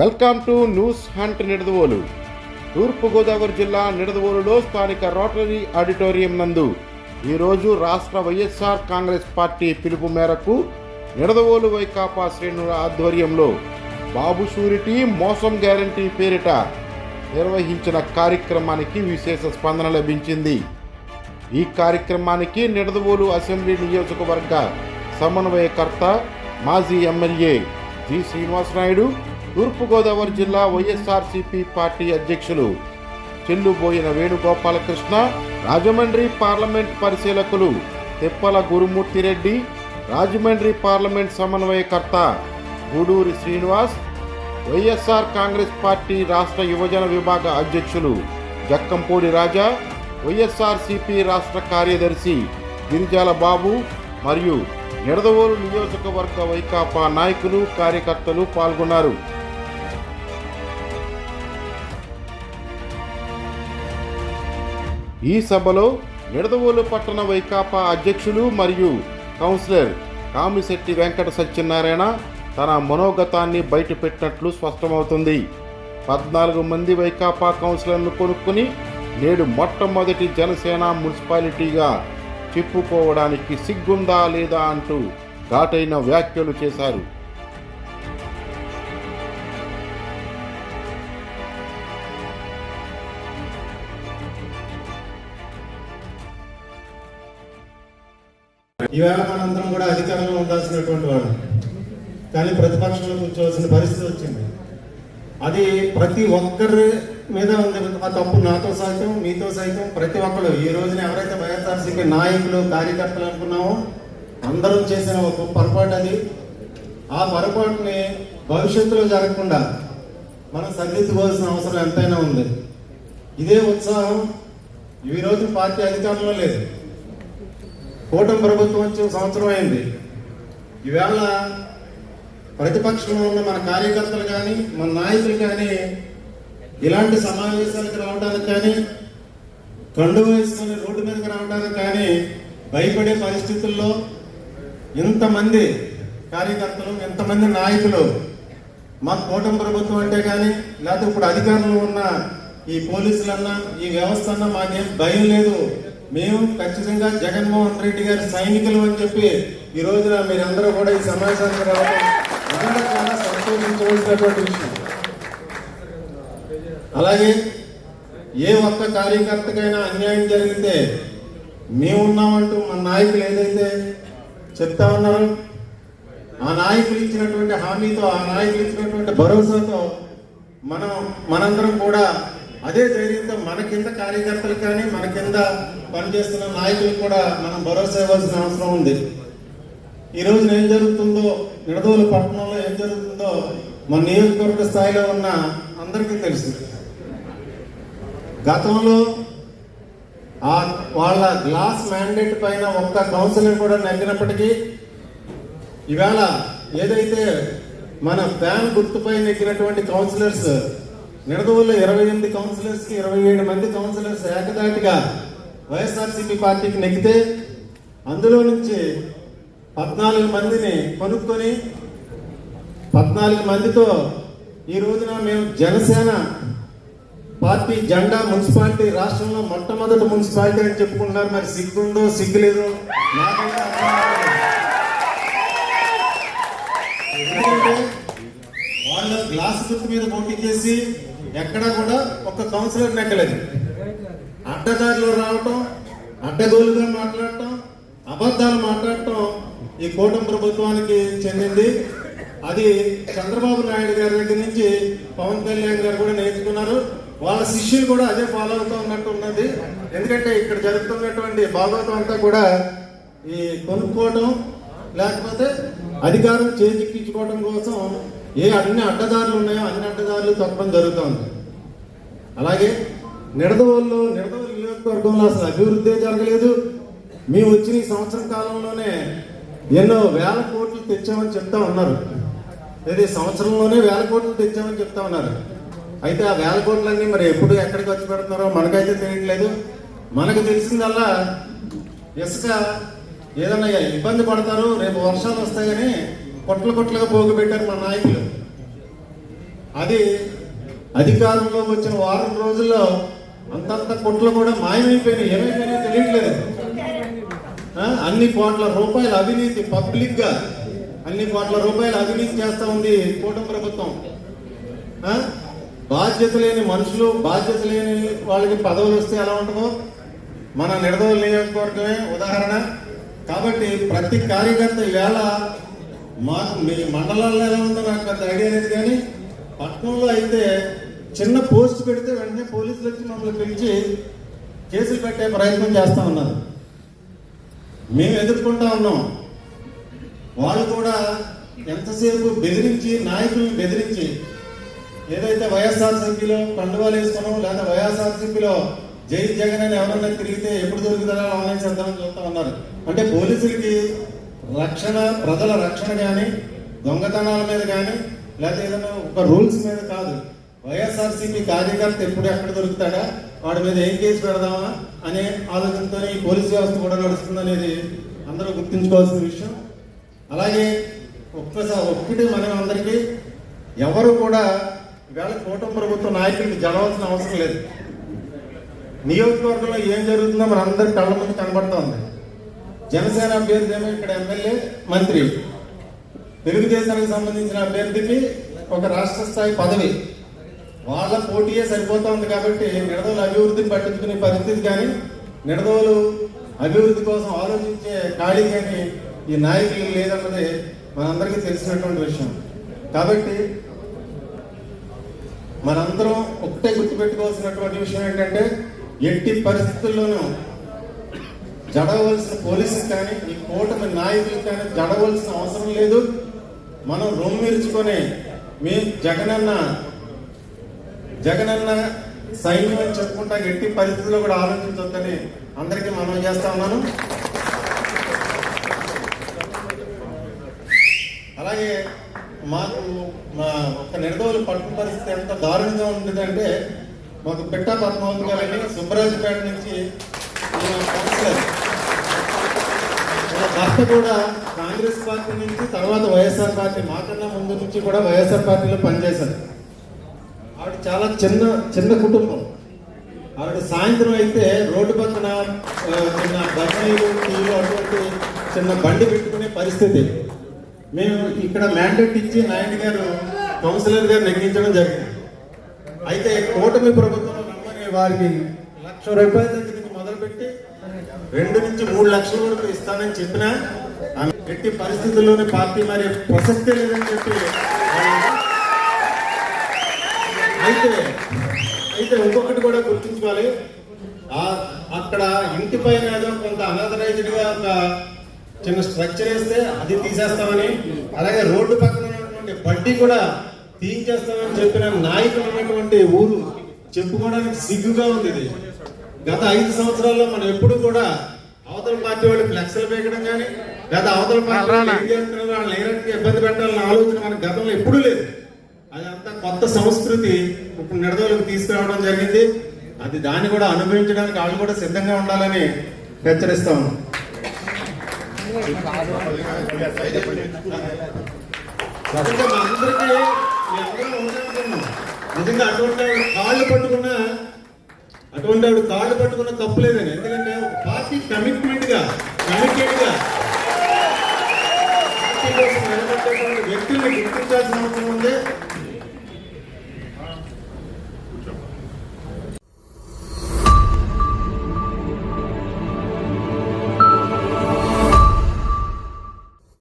Welcome to news hunt Nidadavolu. Thurpugodavari జిల్లా నిడదవోలులో స్థానిక రోటరీ ఆడిటోరియం నందు ఈరోజు రాష్ట్ర వైఎస్ఆర్ కాంగ్రెస్ పార్టీ పిలుపు మేరకు నిడదవోలు వైకాపా శ్రేణుల ఆధ్వర్యంలో బాబు షూరిటీ మోసం గ్యారంటీ పేరిట నిర్వహించిన కార్యక్రమానికి విశేష స్పందన లభించింది. ఈ కార్యక్రమానికి నిడదవోలు అసెంబ్లీ నియోజకవర్గ సమన్వయకర్త మాజీ ఎమ్మెల్యే జి శ్రీనివాసనాయుడు తూర్పుగోదావరి జిల్లా వైఎస్ఆర్సీపీ పార్టీ అధ్యక్షులు చెల్లుబోయిన వేణుగోపాలకృష్ణ రాజమండ్రి పార్లమెంట్ పరిశీలకులు తిప్పల గురుమూర్తిరెడ్డి రాజమండ్రి పార్లమెంట్ సమన్వయకర్త గూడూరి శ్రీనివాస్ వైఎస్ఆర్ కాంగ్రెస్ పార్టీ రాష్ట్ర యువజన విభాగ అధ్యక్షులు జక్కంపూడి రాజా వైఎస్ఆర్సీపీ రాష్ట్ర కార్యదర్శి గిరిజాల బాబు మరియు నిడదవోలు నియోజకవర్గ వైకాపా నాయకులు కార్యకర్తలు పాల్గొన్నారు. ఈ సభలో నిడదవోలు పట్టణ వైకాపా అధ్యక్షులు మరియు కౌన్సిలర్ కామిశెట్టి వెంకట సత్యనారాయణ తన మనోగతాన్ని బయటపెట్టినట్లు స్పష్టమవుతుంది. పద్నాలుగు మంది వైకాపా కౌన్సిలర్ను కొనుక్కుని నేడు మొట్టమొదటి జనసేన మున్సిపాలిటీగా చెప్పుకోవడానికి సిగ్గుందా లేదా అంటూ ఘాటైన వ్యాఖ్యలు చేశారు. ఈవేళ మనందరం కూడా అధికారంలో ఉండాల్సినటువంటి వాడు కానీ ప్రతిపక్షంలో కూర్చోవలసిన పరిస్థితి వచ్చింది. అది ప్రతి ఒక్కరి మీద ఉంది ఆ తప్పు నాతో సైతం మీతో సైతం ప్రతి ఒక్కరు. ఈ రోజున ఎవరైతే వైఎస్ఆర్సీపీ నాయకులు కార్యకర్తలు అనుకున్నామో అందరం చేసిన ఒక పొరపాటు అది. ఆ పొరపాటుని భవిష్యత్తులో జరగకుండా మనం సరిదిద్దుకోవాల్సిన అవసరం ఎంతైనా ఉంది. ఇదే ఉత్సాహం. ఈ రోజు పార్టీ అధికారంలో లేదు. కూటమి ప్రభుత్వం వచ్చిన సంవత్సరం అయింది. ఈవేళ ప్రతిపక్షంలో ఉన్న మన కార్యకర్తలు కానీ మన నాయకులు కానీ ఇలాంటి సమావేశాలకు రావడానికి కానీ కండు వేసుకొని రోడ్డు మీదకి రావడానికి కానీ భయపడే పరిస్థితుల్లో ఇంతమంది కార్యకర్తలు ఇంతమంది నాయకులు మా కూటమి ప్రభుత్వం అంటే కానీ లేకపోతే ఇప్పుడు అధికారంలో ఉన్న ఈ పోలీసులన్నా ఈ వ్యవస్థ అన్నా మాకేం భయం లేదు. మేము ఖచ్చితంగా జగన్మోహన్ రెడ్డి గారి సైనికులు అని చెప్పి ఈ రోజున మీరందరూ కూడా ఈ సమావేశానికి రావడం చాలా సంతోషించవలసినటువంటి విషయం. అలాగే ఏ ఒక్క కార్యకర్తకైనా అన్యాయం జరిగితే మేమున్నామంటూ మన నాయకులు ఏదైతే చెప్తా ఉన్నారో ఆ నాయకులు ఇచ్చినటువంటి హామీతో ఆ నాయకులు ఇచ్చినటువంటి భరోసాతో మనం మనందరం కూడా అదే ధైర్యంతో మన కింద కార్యకర్తలు కానీ మన కింద పనిచేస్తున్న నాయకులు కూడా మనం భరోసా ఇవ్వాల్సిన అవసరం ఉంది. ఈ రోజున ఏం జరుగుతుందో నిడదోలు పట్టణంలో ఏం జరుగుతుందో మన నియోజకవర్గ స్థాయిలో ఉన్న అందరికీ తెలుసు. గతంలో ఆ వాళ్ళ గ్లాస్ మ్యాండేట్ పైన ఒక్క కౌన్సిలర్ కూడా నెగ్గినప్పటికీ ఇవాళ ఏదైతే మన ఫ్యాన్ గుర్తుపై నెగ్గినటువంటి కౌన్సిలర్స్ నిడదవుల్లో ఇరవై ఎనిమిది కౌన్సిలర్స్కి ఇరవై ఏడు మంది కౌన్సిలర్స్ ఏకదాటిగా వైఎస్ఆర్సీపీ పార్టీకి నెక్కితే అందులో నుంచి పద్నాలుగు మందిని కొనుక్కొని పద్నాలుగు మందితో ఈ రోజున మేము జనసేన పార్టీ జెండా మున్సిపాలిటీ రాష్ట్రంలో మొట్టమొదటి మున్సిపాలిటీ అని చెప్పుకుంటున్నారు. మరి సిగ్గుందో సిగ్గులేదో నాకైతే వాళ్ళు గ్లాస్ గుర్తు మీద పోటీ చేసి ఎక్కడా కూడా ఒక కౌన్సిలర్ నెక్కలేదు. అడ్డదారిలో రావటం అడ్డగోలుగా మాట్లాడటం అబద్ధాలు మాట్లాడటం ఈ కూటమి ప్రభుత్వానికి చెందింది. అది చంద్రబాబు నాయుడు గారి దగ్గర నుంచి పవన్ కళ్యాణ్ గారు కూడా నేర్చుకున్నారు. వాళ్ళ శిష్యులు కూడా అదే ఫాలో అవుతూ ఉన్నట్టు ఉన్నది. ఎందుకంటే ఇక్కడ జరుగుతున్నటువంటి భాగవతం అంతా కూడా ఈ కొనుక్కోవటం లేకపోతే అధికారం చేజిక్కించుకోవడం కోసం ఏ అన్ని అడ్డదారులు ఉన్నాయో అన్ని అడ్డదారులు తొక్కడం జరుగుతుంది. అలాగే నిడదవోళ్ళు నిడదవోలు నియోజకవర్గంలో అసలు అభివృద్ధి జరగలేదు. మేము వచ్చిన ఈ సంవత్సరం కాలంలోనే ఎన్నో వేల కోట్లు తెచ్చామని చెప్తా ఉన్నారు. ఇది సంవత్సరంలోనే వేల కోట్లు తెచ్చామని చెప్తా ఉన్నారు. అయితే ఆ వేల కోట్లన్నీ మరి ఎప్పుడు ఎక్కడికి ఖర్చు పెడుతున్నారో మనకైతే తెలియట్లేదు. మనకు తెలిసిందల్లా ఇసుక ఏదన్నా ఇబ్బంది పడతారు రేపు వర్షాలు వస్తాయని కొట్ల కొట్లుగా పోగు పెట్టారు మన నాయకులు. అది అధికారంలో వచ్చిన వారం రోజుల్లో అంతంత కొట్లు కూడా మాయమైపోయినాయి. ఏమైపోయినాయో తెలియట్లేదు. అన్ని కోట్ల రూపాయల అవినీతి పబ్లిక్గా అన్ని కోట్ల రూపాయల అవినీతి చేస్తా ఉంది కూటమి ప్రభుత్వం. బాధ్యత లేని మనుషులు బాధ్యత లేని వాళ్ళకి పదవులు వస్తే ఎలా ఉంటుందో? మన నిడదవులు నియోజకవర్గమే ఉదాహరణ. కాబట్టి ప్రతి కార్యకర్త ఈవేళ మాకు మీ మండలాల్లో ఎలా ఉందో నాకు పెద్ద ఐడియా లేదు కానీ పట్టణంలో అయితే చిన్న పోస్ట్ పెడితే వెంటనే పోలీసులు వచ్చి మమ్మల్ని పిలిచి కేసులు పెట్టే ప్రయత్నం చేస్తా ఉన్నారు. మేము ఎదుర్కొంటా ఉన్నాం. వాళ్ళు కూడా ఎంతసేపు బెదిరించి నాయకుల్ని బెదిరించి ఏదైతే వైఎస్ఆర్సీపీలో కండువాలు వేసుకున్నాం లేదా వైఎస్ఆర్సీపీలో జై జగన్ అని ఎవరన్నా తిరిగితే ఎప్పుడు దొరుకుతారో ఆన్లైన్ చేద్దామని చూస్తా ఉన్నారు. అంటే పోలీసులకి రక్షణ ప్రజల రక్షణ కానీ దొంగతనాల మీద కానీ లేకపోతే ఏదైనా ఒక రూల్స్ మీద కాదు. వైఎస్ఆర్సీపీ కార్యకర్త ఎప్పుడు ఎక్కడ దొరుకుతాడా? వాడి మీద ఏం కేసు పెడదామా? అనే ఆలోచనతో ఈ పోలీస్ వ్యవస్థ కూడా నడుస్తుందనేది అందరూ గుర్తుంచుకోవాల్సిన విషయం. అలాగే ఒక్కసారి ఒక్కటి మనం అందరికీ ఎవరు కూడా వేళ కూటమి ప్రభుత్వ నాయకుడికి జరగాల్సిన అవసరం లేదు. నియోజకవర్గంలో ఏం జరుగుతుందో మన అందరి కళ్ళ ముందు కనబడుతోంది. జనసేన అభ్యర్థి ఏమో ఇక్కడ ఎమ్మెల్యే మంత్రి. తెలుగుదేశానికి సంబంధించిన అభ్యర్థికి ఒక రాష్ట్ర స్థాయి పదవి. వాళ్ళ పోటీయే సరిపోతా ఉంది కాబట్టి నిడదవలు అభివృద్ధిని పట్టించుకునే పరిస్థితి కానీ నిడదవులు అభివృద్ధి కోసం ఆలోచించే ఖాళీ కానీ ఈ నాయకులు లేదన్నది మనందరికీ తెలిసినటువంటి విషయం. కాబట్టి మనందరం ఒకటే గుర్తుపెట్టుకోవాల్సినటువంటి విషయం ఏంటంటే ఎట్టి పరిస్థితుల్లోనూ జడవలసిన పోలీసులు కానీ ఈ కూటమి నాయకులు కానీ జడవలసిన అవసరం లేదు. మనం రొమ్మిరుచుకొని మీ జగనన్న జగనన్న సైన్యం అని చెప్పుకుంటా ఎట్టి పరిస్థితుల్లో కూడా ఆలోచించొద్దని అందరికీ మనం చేస్తా ఉన్నాను. అలాగే మాకు మా ఒక నిర్దోలు పట్టు పరిస్థితి ఎంత దారుణంగా ఉంటుందంటే మాకు పిట్టా పద్మావతి గారని సుబ్బరాజుపేట నుంచి కౌన్సిలర్. భర్త కూడా కాంగ్రెస్ పార్టీ నుంచి తర్వాత వైఎస్ఆర్ పార్టీ మాకన్నా ముందు నుంచి కూడా వైఎస్ఆర్ పార్టీలో పనిచేశారు. ఆవిడ చాలా చిన్న చిన్న కుటుంబం. ఆవిడ సాయంత్రం అయితే రోడ్డు పక్కన చిన్న బజ్జీలు టీలు అటువంటి చిన్న బండి పెట్టుకునే పరిస్థితి. మేము ఇక్కడ మ్యాండేట్ ఇచ్చి నాయుడు గారు కౌన్సిలర్ గారు నెగ్గించడం జరిగింది. అయితే కూటమి ప్రభుత్వం నమ్మని వారికి లక్ష రూపాయల దగ్గర నుంచి మొదలుపెట్టి రెండు నుంచి మూడు లక్షల వరకు ఇస్తానని చెప్పినా ఎట్టి పరిస్థితుల్లోనే పార్టీ మరి ప్రసక్తే లేదని చెప్పి అయితే అయితే ఇంకొకటి కూడా గుర్తుంచుకోవాలి. అక్కడ ఇంటి పైన ఏదో కొంత అనదరైజ్డ్గా ఒక చిన్న స్ట్రక్చర్ వేస్తే అది తీసేస్తామని అలాగే రోడ్డు పక్కన ఉన్నటువంటి బడ్డీ కూడా తీయించేస్తామని చెప్పిన నాయకులు ఉన్నటువంటి ఊరు చెప్పుకోవడానికి సిగ్గుగా ఉంది ఇది. గత ఐదు సంవత్సరాల్లో మనం ఎప్పుడు కూడా అవతల పార్టీ వాళ్ళు ఫ్లెక్స్లు పెట్టడం కానీ లేదా అవతల పార్టీ వాళ్ళు ఏం చేస్తున్నారు వాళ్ళని ఇబ్బంది పెట్టాలన్న ఆలోచన మన గతంలో ఎప్పుడూ లేదు. అదంతా కొత్త సంస్కృతి ఇప్పుడు నిడదవలకు తీసుకురావడం జరిగింది. అది దాన్ని కూడా అనుభవించడానికి వాళ్ళు కూడా సిద్ధంగా ఉండాలని హెచ్చరిస్తాం నిజంగా అటువంటి కాళ్ళు పట్టుకున్న అటువంటి ఆవిడ కాళ్ళు పట్టుకున్న తప్పులేదని ఎందుకంటే ఒక పార్టీ కమిట్మెంట్గా కమిటెడ్గా పార్టీ కోసం నిలబెట్టేటువంటి వ్యక్తుల్ని గుర్తించాల్సిన అవసరం ఉంది.